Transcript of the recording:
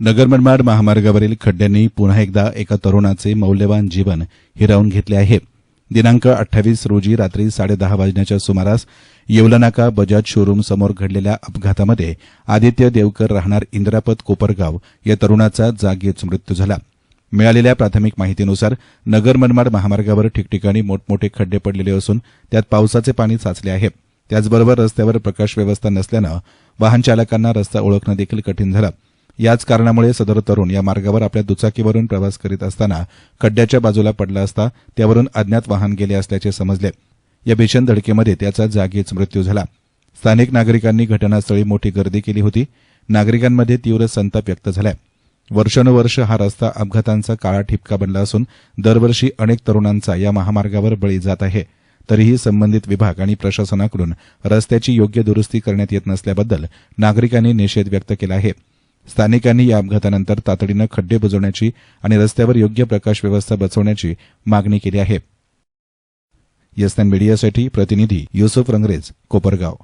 नगर मनमाड महामार्गावरील खड्ड्यांनी पुन्हा एकदा एका तरुणाचे मौल्यवान जीवन हिरावून घेतले आहे. दिनांक अठ्ठावीस रोजी रात्री साडेदहा वाजण्याच्या सुमारास येवलानाका बजाज शोरूम समोर घडलेल्या अपघातामध्ये आदित्य देवकर राहणार इंद्रापत कोपरगाव या तरुणाचा जागीच मृत्यू झाला. मिळालेल्या प्राथमिक माहितीनुसार नगर मनमाड महामार्गावर ठिकठिकाणी मोठमोठे खड्डे पडलेले असून त्यात पावसाचे पाणी साचले आहे. त्याचबरोबर रस्त्यावर प्रकाश व्यवस्था नसल्यानं वाहन चालकांना रस्ता ओळखणं देखील कठीण झालं. याच कारणामुळे सदर तरुण या मार्गावर आपल्या दुचाकीवरून प्रवास करीत असताना खड्ड्याच्या बाजूला पडला असता त्यावरून अज्ञात वाहन गेले असल्याचे समजले. या भीषण धडकेमध्ये त्याचा जागीच मृत्यू झाला. स्थानिक नागरिकांनी घटनास्थळी मोठी गर्दी केली होती. नागरिकांमध्ये तीव्र संताप व्यक्त झालाय. वर्षानुवर्ष हा रस्ता अपघातांचा काळा ठिपका बनला असून दरवर्षी अनेक तरुणांचा या महामार्गावर बळी जात आहे. तरीही संबंधित विभाग आणि प्रशासनाकडून रस्त्याची योग्य दुरुस्ती करण्यात येत नसल्याबद्दल नागरिकांनी निषेध व्यक्त केला आहे. स्थानिकांनी या अपघातानंतर तातडीनं खड्डे बुजवण्याची आणि रस्त्यावर योग्य प्रकाश व्यवस्था बसवण्याची मागणी केली आहे. यस्तान मीडियासाठी प्रतिनिधी युसुफ रंगरेज कोपरगाव.